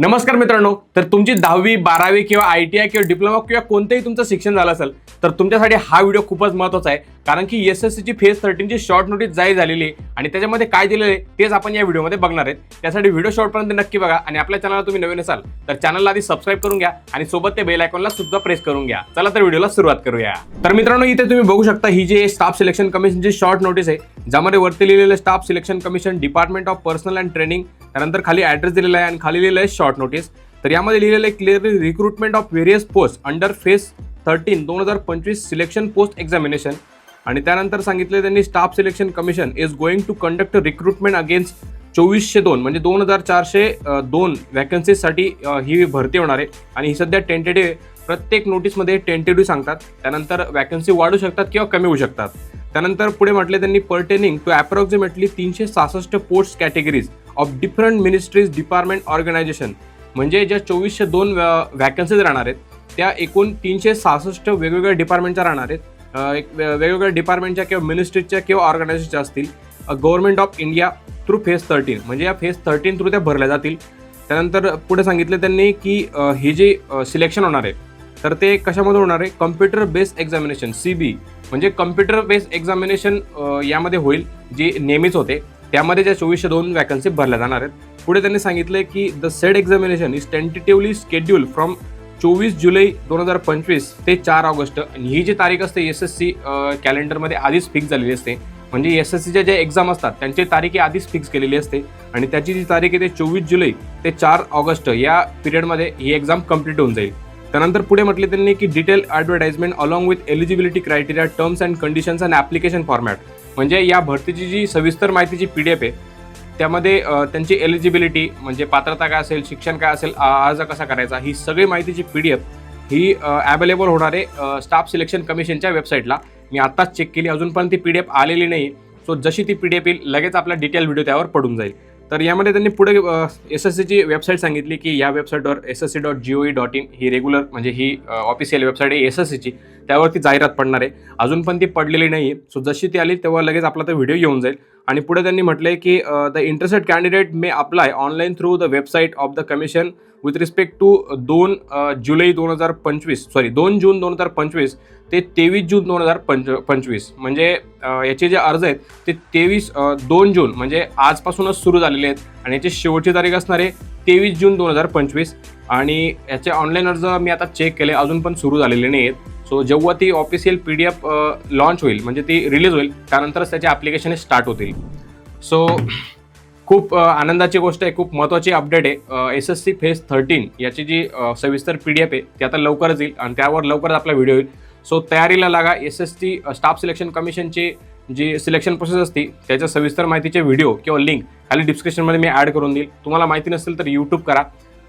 नमस्कार मित्रांनो तर तुमची दहावी बारावी किंवा आय टी आय किंवा डिप्लोमा किंवा कोणतंही तुमचं शिक्षण झालं असेल तर तुमच्यासाठी हा व्हिडिओ खूपच महत्त्वाचा आहे. कारण की एस एस सीची फेज थर्टीनची शॉर्ट नोटीस जाहीर झालेली आहे आणि त्याच्यामध्ये काय दिलेलं आहे तेच आपण या व्हिडिओमध्ये बघणार आहेत. त्यासाठी व्हिडिओ शॉर्टपर्यंत नक्की बघा आणि आपल्या चॅनलला तुम्ही नवीन असाल तर चॅनलला आधी सबस्क्राईब करून घ्या आणि सोबत ते बेल आयकॉनला सुद्धा प्रेस करून घ्या. चला तर व्हिडिओला सुरुवात करूया. तर मित्रांनो इथे तुम्ही बघू शकता ही जी स्टाफ सिलेक्शन कमिशनची शॉर्ट नोटीस आहे ज्यामध्ये वरती लिहिलेलं staff selection commission department of personnel and training त्यानंतर खाली ॲड्रेस दिलेला आहे आणि खाली लिहिलं आहे शॉर्ट नोटीस तर यामध्ये लिहिलेलं आहे clearly recruitment of various post under phase thirteen दोन हजार पंचवीस सिलेक्शन पोस्ट एक्झामिनेशन आणि त्यानंतर सांगितलं त्यांनी staff selection commission is going to conduct recruitment against चोवीसशे दोन म्हणजे दोन हजार चारशे दोन वॅकन्सीजसाठी ही भरती होणार आहे. आणि ही सध्या टेंटेटिव्ह प्रत्येक नोटीसमध्ये टेंटेटिव्ह सांगतात. त्यानंतर वॅकन्सी वाढू शकतात किंवा कमी होऊ शकतात. त्यानंतर पुढे म्हटले त्यांनी पर्टेनिंग टू अप्रॉक्झिमेटली तीनशे सहासष्ट post categories of different ministries department organization म्हणजे ज्या चोवीसशे दोन वॅकन्सीज राहणार आहेत त्या एकूण तीनशे सहासष्ट वेगवेगळ्या डिपार्टमेंटच्या राहणार आहेत. एक वेगवेगळ्या डिपार्टमेंटच्या किंवा मिनिस्ट्रीजच्या किंवा ऑर्गनायझेशनच्या असतील. Government of India through phase thirteen म्हणजे या फेज थर्टीन थ्रू त्या भरल्या जातील. त्यानंतर पुढे सांगितलं त्यांनी की हे जे सिलेक्शन होणार आहे तर ते कशामध्ये होणार आहे? Computer based examination C B म्हणजे कम्प्युटर बेस्ड एक्झामिनेशन यामध्ये होईल जे नेहमीच होते. त्यामध्ये ज्या चोवीसशे दोन वॅकन्सी भरल्या जाणार आहेत पुढे त्यांनी सांगितलं की the said examination is tentatively schedule from चोवीस जुलै दोन हजार पंचवीस ते चार ऑगस्ट. आणि ही जी तारीख असते एस एस सी कॅलेंडरमध्ये आधीच फिक्स झालेली असते. म्हणजे एस एस सीच्या ज्या एक्झाम असतात त्यांची तारीख ही आधीच फिक्स केलेली असते. आणि त्याची जी तारीख आहे ते चोवीस जुलै ते चार ऑगस्ट. या पिरियडमध्ये ही एक्झाम कंप्लीट होऊन जाईल. त्यानंतर पुढे म्हटले त्यांनी की detail advertisement along with eligibility criteria terms and conditions and application format म्हणजे या भरतीची जी सविस्तर माहितीची पी डी एफ आहे त्यामध्ये त्यांची एलिजिबिलिटी म्हणजे पात्रता काय असेल शिक्षण काय असेल अर्ज कसा करायचा ही सगळी माहितीची पी डी एफ ही अवेलेबल होणार आहे स्टाफ सिलेक्शन कमिशनच्या वेबसाईटला. मी आत्ताच चेक केली अजूनपर्यंत ती पी डी एफ आलेली नाही. सो जशी ती पी डी एफ येईल लगेच आपला डिटेल व्हिडिओ त्यावर पडून जाईल. तर यामध्ये त्यांनी पुढे एस एस सीची वेबसाईट सांगितली की या वेबसाईटवर S S C dot G O E dot in he regular म्हणजे ही ऑफिशियल वेबसाईट आहे एस एस सीची त्यावरती जाहिरात पडणार आहे. अजून पण ती पडलेली नाही सो जशी ती आली तेव्हा लगेच आपला तो व्हिडिओ येऊन जाईल. आणि पुढे त्यांनी म्हटलंय की the interested candidate may apply online through the website of the commission with respect to दोन जुलै दोन हजार पंचवीस. सॉरी दोन जून दोन हजार पंचवीस ते तेवीस जून दोन हजार पंच पंचवीस. म्हणजे याचे जे अर्ज आहेत ते तेवीस दोन जून म्हणजे आजपासूनच सुरू झालेले आहेत. आणि याची शेवटची तारीख असणार आहे तेवीस जून दोन हजार पंचवीस. आणि याचे ऑनलाईन अर्ज मी आता चेक केले अजून पण सुरू झालेले नाही आहेत सो जेव्हा ती official P D F launch होईल म्हणजे ती रिलीज होईल त्यानंतरच त्याचे ॲप्लिकेशन स्टार्ट होतील. सो खूप आनंदाची गोष्ट आहे खूप महत्त्वाची अपडेट आहे. S S C phase thirteen याची जी सविस्तर पी डी एफ आहे ती आता लवकरच येईल आणि त्यावर लवकरच आपला व्हिडिओ येईल. सो तयारीला लागा S S T staff selection कमिशनची जी सिलेक्शन प्रोसेस असते त्याच्या सविस्तर माहितीचे व्हिडिओ किंवा लिंक खाली डिस्क्रिप्शनमध्ये मी ॲड करून देईल. तुम्हाला माहिती नसेल तर यूट्यूब करा.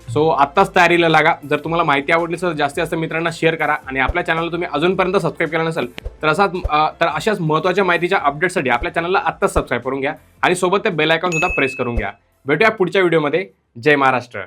सो आत्ताच तयारीला लागा. जर तुम्हाला माहिती आवडली तर जास्तीत जास्त मित्रांना शेअर करा. आणि आपल्या चॅनलला तुम्ही अजूनपर्यंत सबस्क्राईब केला नसेल तर असाच तर अशाच महत्त्वाच्या माहितीच्या अपडेटसाठी आपल्या चॅनलला आत्ताच सबस्क्राईब करून घ्या. आणि सोबत ते बेल आयकॉन सुद्धा प्रेस करून घ्या. भेटूया पुढच्या व्हिडिओमध्ये जय महाराष्ट्र.